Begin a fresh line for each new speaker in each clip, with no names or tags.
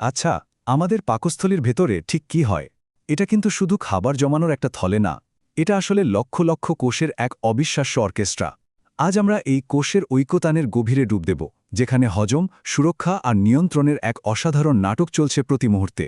আচ্ছা আমাদের পাকস্থলীর ভেতরে ঠিক কি হয়? এটা কিন্তু শুধু খাবার জমানোর একটা থলে না, এটা আসলে লক্ষ লক্ষ কোষের এক অবিশ্বাস্য অর্কেস্ট্রা। আজ আমরা এই কোষের ঐক্যতানের গভীরে ডুব দেব, যেখানে হজম, সুরক্ষা আর নিয়ন্ত্রণের এক অসাধারণ নাটক চলছে প্রতি মুহূর্তে।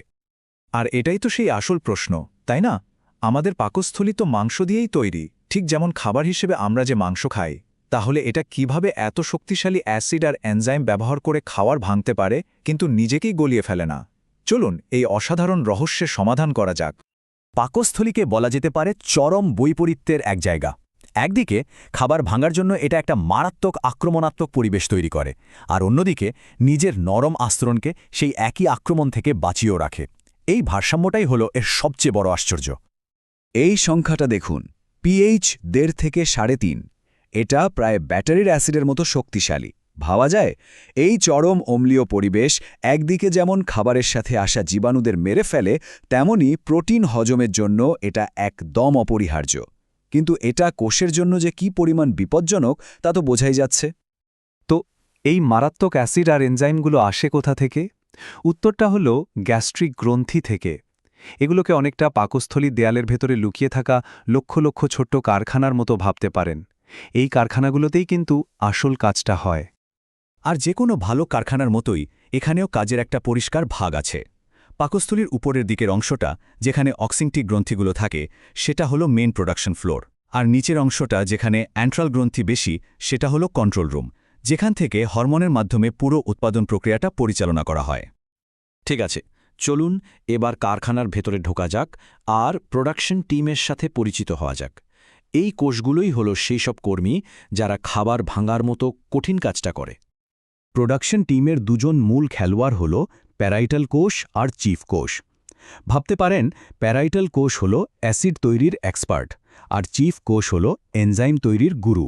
আর এটাই তো সেই আসল প্রশ্ন, তাই না? আমাদের পাকস্থলী তো মাংস দিয়েই তৈরি, ঠিক যেমন খাবার হিসেবে আমরা যে মাংস খাই। তাহলে এটা কীভাবে এত শক্তিশালী অ্যাসিড আর এনজাইম ব্যবহার করে খাওয়ার ভাঙতে পারে, কিন্তু নিজেকেই গলিয়ে ফেলে না। চলুন এই অসাধারণ রহস্যের সমাধান করা যাক।
পাকস্থলীকে বলা যেতে পারে চরম বৈপরীত্যের এক জায়গা। একদিকে, খাবার ভাঙার জন্য এটা একটা মারাত্মক আক্রমণাত্মক পরিবেশ তৈরি করে, আর অন্যদিকে, নিজের নরম আস্তরণকে সেই একই আক্রমণ থেকে বাঁচিয়েও রাখে। এই ভারসাম্যটাই হল এর সবচেয়ে বড় আশ্চর্য।
এই সংখ্যাটা দেখুন, পিএইচ দেড় থেকে সাড়ে তিন। এটা প্রায় ব্যাটারির অ্যাসিডের মতো শক্তিশালী। ভাবা যায়, এই চরম অম্লীয় পরিবেশ একদিকে যেমন খাবারের সাথে আসা জীবাণুদের মেরে ফেলে, তেমনি প্রোটিন হজমের জন্য এটা একদম অপরিহার্য। কিন্তু এটা কোষের জন্য যে কি পরিমাণ বিপজ্জনক, তা তো বোঝাই যাচ্ছে।
তো এই মারাত্মক অ্যাসিড আর এনজাইমগুলো আসে কোথা থেকে? উত্তরটা হল গ্যাস্ট্রিক গ্রন্থি থেকে। এগুলোকে অনেকটা পাকস্থলী দেয়ালের ভেতরে লুকিয়ে থাকা লক্ষ লক্ষ ছোট্ট কারখানার মতো ভাবতে পারেন। এই কারখানাগুলোতেই কিন্তু আসল কাজটা হয়।
আর যে কোনো ভালো কারখানার মতোই এখানেও কাজের একটা পরিষ্কার ভাগ আছে। পাকস্থলীর উপরের দিকের অংশটা, যেখানে অক্সিংটিক গ্রন্থিগুলো থাকে, সেটা হলো মেন প্রোডাকশন ফ্লোর আর নিচের অংশটা, যেখানে অ্যান্ট্রাল গ্রন্থি বেশি, সেটা হলো কন্ট্রোল রুম যেখান থেকে হরমোনের মাধ্যমে পুরো উৎপাদন প্রক্রিয়াটা পরিচালনা করা হয়। ঠিক আছে, চলুন এবার কারখানার ভেতরে ঢোকা যাক, আর প্রোডাকশন টিমের সাথে পরিচিত হওয়া যাক। এই কোষগুলোই হলো সেই সব কর্মী যারা খাবার ভাঙার মতো কঠিন কাজটা করে। প্রোডাকশন টিমের দুজন মূল খেলোয়াড় হল প্যারাইটাল কোষ আর চিফ কোষ। ভাবতে পারেন, প্যারাইটাল কোষ হল অ্যাসিড তৈরির এক্সপার্ট আর চিফ কোষ হল এনজাইম তৈরির গুরু।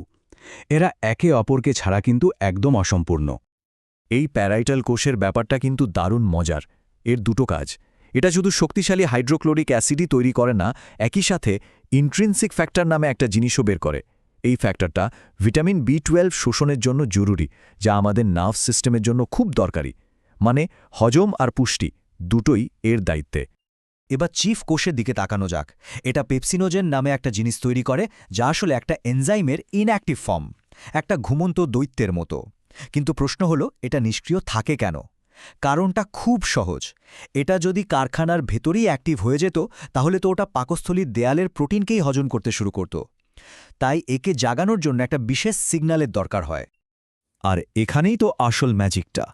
এরা একে অপরকে ছাড়া কিন্তু একদম অসম্পূর্ণ। এই প্যারাইটাল কোষের ব্যাপারটা কিন্তু দারুণ মজার। এর দুটো কাজ। এটা শুধু শক্তিশালী হাইড্রোক্লোরিক অ্যাসিডই তৈরি করে না, একই সাথে ইন্ট্রিনসিক ফ্যাক্টর নামে একটা জিনিসও বের করে। এই ফ্যাক্টরটা ভিটামিন বি টুয়েলভ শোষণের জন্য জরুরি, যা আমাদের নার্ভ সিস্টেমের জন্য খুব দরকারি। মানে হজম আর পুষ্টি দুটোই এর দায়িত্বে। এবার চিফ কোষের দিকে তাকানো যাক। এটা পেপসিনোজেন নামে একটা জিনিস তৈরি করে, যা আসলে একটা এনজাইমের ইনঅ্যাক্টিভ ফর্ম একটা ঘুমন্ত দৈত্যের মতো। কিন্তু প্রশ্ন হলো, এটা নিষ্ক্রিয় থাকে কেন? কারণটা খুব সহজ। এটা যদি কারখানার ভেতরেই অ্যাক্টিভ হয়ে যেত, তাহলে তো ওটা পাকস্থলীর দেয়ালের প্রোটিনকেই হজম করতে শুরু করত। তাই একে জাগানোর জন্য একটা বিশেষ সিগন্যালের দরকার হয়। আর এখানেই তো আসল ম্যাজিকটা।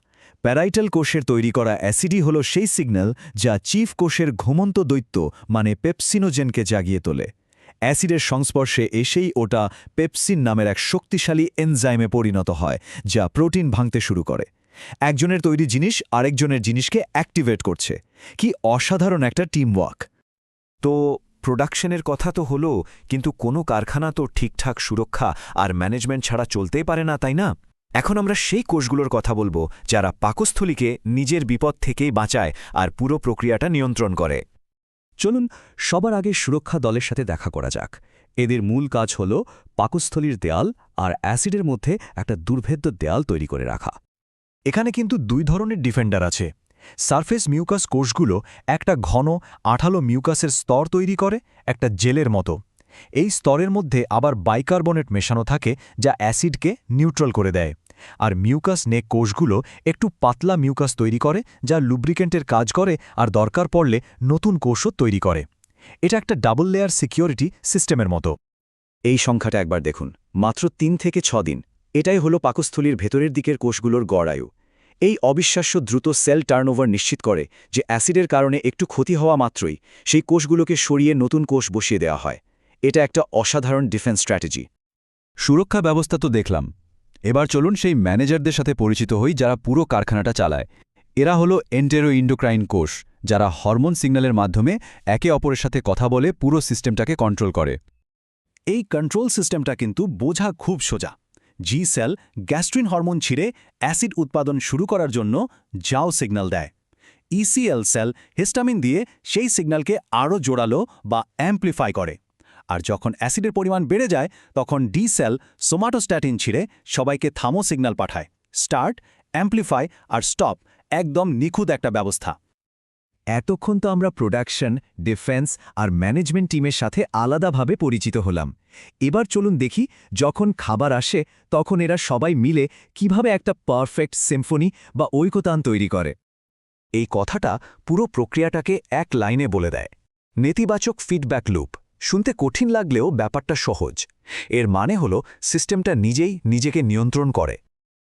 প্যারাইটাল কোষের তৈরি করা অ্যাসিডই হল সেই সিগন্যাল যা চিফ কোষের ঘুমন্ত দৈত্য মানে পেপসিনোজেনকে জাগিয়ে তোলে। অ্যাসিডের সংস্পর্শে এসেই ওটা পেপসিন নামের এক শক্তিশালী এনজাইমে পরিণত হয়, যা প্রোটিন ভাঙতে শুরু করে। একজনের তৈরি জিনিস আরেকজনের জিনিসকে অ্যাক্টিভেট করছে। কি অসাধারণ একটা টিমওয়ার্ক তো প্রোডাকশনের কথা তো হলো, কিন্তু কোনো কারখানা তো ঠিকঠাক সুরক্ষা আর ম্যানেজমেন্ট ছাড়া চলতেই পারে না, তাই না? এখন আমরা সেই কোষগুলোর কথা বলব, যারা পাকস্থলীকে নিজের বিপদ থেকেই বাঁচায় আর পুরো প্রক্রিয়াটা নিয়ন্ত্রণ করে। চলুন, সবার আগে সুরক্ষা দলের সাথে দেখা করা যাক। এদের মূল কাজ হল পাকস্থলীর দেয়াল আর অ্যাসিডের মধ্যে একটা দুর্ভেদ্য দেয়াল তৈরি করে রাখা। এখানে কিন্তু দুই ধরনের ডিফেন্ডার আছে। সারফেস মিউকাস কোষগুলো একটা ঘন, আঠালো মিউকাসের স্তর তৈরি করে, একটা জেলের মতো। এই স্তরের মধ্যে আবার বাইকার্বনেট মেশানো থাকে, যা অ্যাসিডকে নিউট্রাল করে দেয়। আর মিউকাস নেক কোষগুলো একটু পাতলা মিউকাস তৈরি করে, যা লুব্রিকেন্টের কাজ করে আর দরকার পড়লে নতুন কোষও তৈরি করে। এটা একটা ডাবল লেয়ার সিকিউরিটি সিস্টেমের মতো। এই সংখ্যাটা একবার দেখুন। মাত্র তিন থেকে ছ দিন। এটাই হলো পাকস্থলীর ভেতরের দিকের কোষগুলোর গড় আয়ু। এই অবিশ্বাস্য দ্রুত সেল টার্নওভার নিশ্চিত করে যে অ্যাসিডের কারণে একটু ক্ষতি হওয়া মাত্রই সেই কোষগুলোকে সরিয়ে নতুন কোষ বসিয়ে দেওয়া হয়। এটা একটা অসাধারণ ডিফেন্স স্ট্র্যাটেজি। সুরক্ষা ব্যবস্থা তো দেখলাম। এবার চলুন সেই ম্যানেজারদের সাথে পরিচিত হই যারা পুরো কারখানাটা চালায়। এরা হলো এন্টেরো ইন্ডোক্রাইন কোষ যারা হরমোন সিগন্যালের মাধ্যমে একে অপরের সাথে কথা বলে পুরো সিস্টেমটাকে কন্ট্রোল করে। এই কন্ট্রোল সিস্টেমটা কিন্তু বোঝা খুব সোজা। জি সেল গ্যাস্ট্রিন হরমোন ছিঁড়ে অ্যাসিড উৎপাদন শুরু করার জন্য যাও সিগন্যাল দেয়। ইসিএল সেল হিস্টামিন দিয়ে সেই সিগন্যালকে আরও জোরালো বা অ্যাম্প্লিফাই করে। আর যখন অ্যাসিডের পরিমাণ বেড়ে যায়, তখন ডি সেল সোমাটোস্ট্যাটিন ছিঁড়ে সবাইকে থামো সিগন্যাল পাঠায়। স্টার্ট অ্যাম্প্লিফাই আর স্টপ একদম নিখুঁত একটা ব্যবস্থা।
এতক্ষণ তো আমরা প্রোডাকশন ডিফেন্স আর ম্যানেজমেন্ট টিমের সাথে আলাদাভাবে পরিচিত হলাম। এবার চলুন দেখি, যখন খাবার আসে, তখন এরা সবাই মিলে কীভাবে একটা পারফেক্ট সিম্ফনি বা ঐকতান তৈরি করে।
এই কথাটা পুরো প্রক্রিয়াটাকে এক লাইনে বলে দেয়। নেতিবাচক ফিডব্যাক লুপ শুনতে কঠিন লাগলেও ব্যাপারটা সহজ। এর মানে হল সিস্টেমটা নিজেই নিজেকে নিয়ন্ত্রণ করে।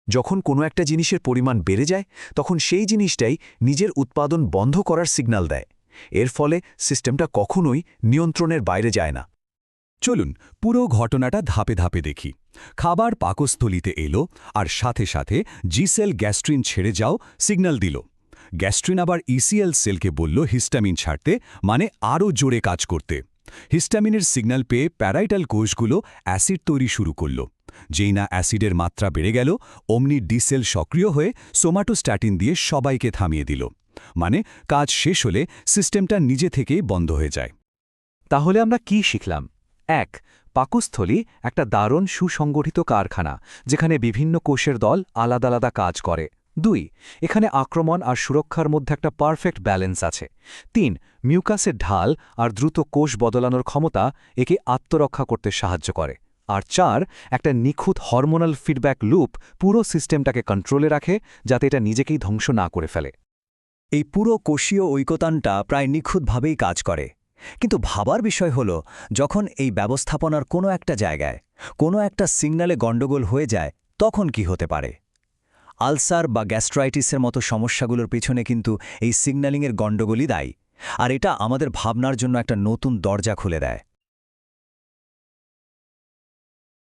যখন কোনো একটা জিনিসের পরিমাণ বেড়ে যায়, তখন সেই জিনিসটাই নিজের উৎপাদন বন্ধ করার সিগন্যাল দেয়। এর ফলে সিস্টেমটা কখনোই নিয়ন্ত্রণের বাইরে যায় না।
চলুন পুরো ঘটনাটা ধাপে ধাপে দেখি। খাবার পাকস্থলিতে এলো আর সাথে সাথে জিসেল গ্যাস্ট্রিন ছেড়ে যাও সিগন্যাল দিল। গ্যাস্ট্রিন আবার ইসিএল সেলকে বলল হিস্টামিন ছাড়তে মানে আরও জোরে কাজ করতে। হিস্টামিনের সিগন্যাল পেয়ে প্যারাইটাল কোষগুলো অ্যাসিড তৈরি শুরু করল। যেই না অ্যাসিডের মাত্রা বেড়ে গেল, অমনি ডিসেল সক্রিয় হয়ে সোমাটোস্ট্যাটিন দিয়ে সবাইকে থামিয়ে দিল। মানে কাজ শেষ হলে সিস্টেমটা নিজে থেকেই বন্ধ হয়ে যায়।
তাহলে আমরা কি শিখলাম? এক, পাকস্থলী একটা দারুণ সুসংগঠিত কারখানা, যেখানে বিভিন্ন কোষের দল আলাদা আলাদা কাজ করে। দুই, এখানে আক্রমণ আর সুরক্ষার মধ্যে একটা পারফেক্ট ব্যালেন্স আছে। তিন, মিউকাসের ঢাল আর দ্রুত কোষ বদলানোর ক্ষমতা একে আত্মরক্ষা করতে সাহায্য করে। আর চার, একটা নিখুঁত হরমোনাল ফিডব্যাক লুপ পুরো সিস্টেমটাকে কন্ট্রোলে রাখে যাতে এটা নিজেকেই ধ্বংস না করে ফেলে।
এই পুরো কোষীয় ঐকতানটা প্রায় নিখুঁতভাবেই কাজ করে। কিন্তু ভাবার বিষয় হল, যখন এই ব্যবস্থাপনার কোনো একটা জায়গায় কোনো একটা সিগন্যালে গণ্ডগোল হয়ে যায়, তখন কি হতে পারে? আলসার বা গ্যাস্ট্রাইটিসের মতো সমস্যাগুলোর পেছনে কিন্তু এই সিগন্যালিংয়ের গণ্ডগোলই দায়ী। আর এটা আমাদের ভাবনার জন্য একটা নতুন দরজা খুলে দেয়।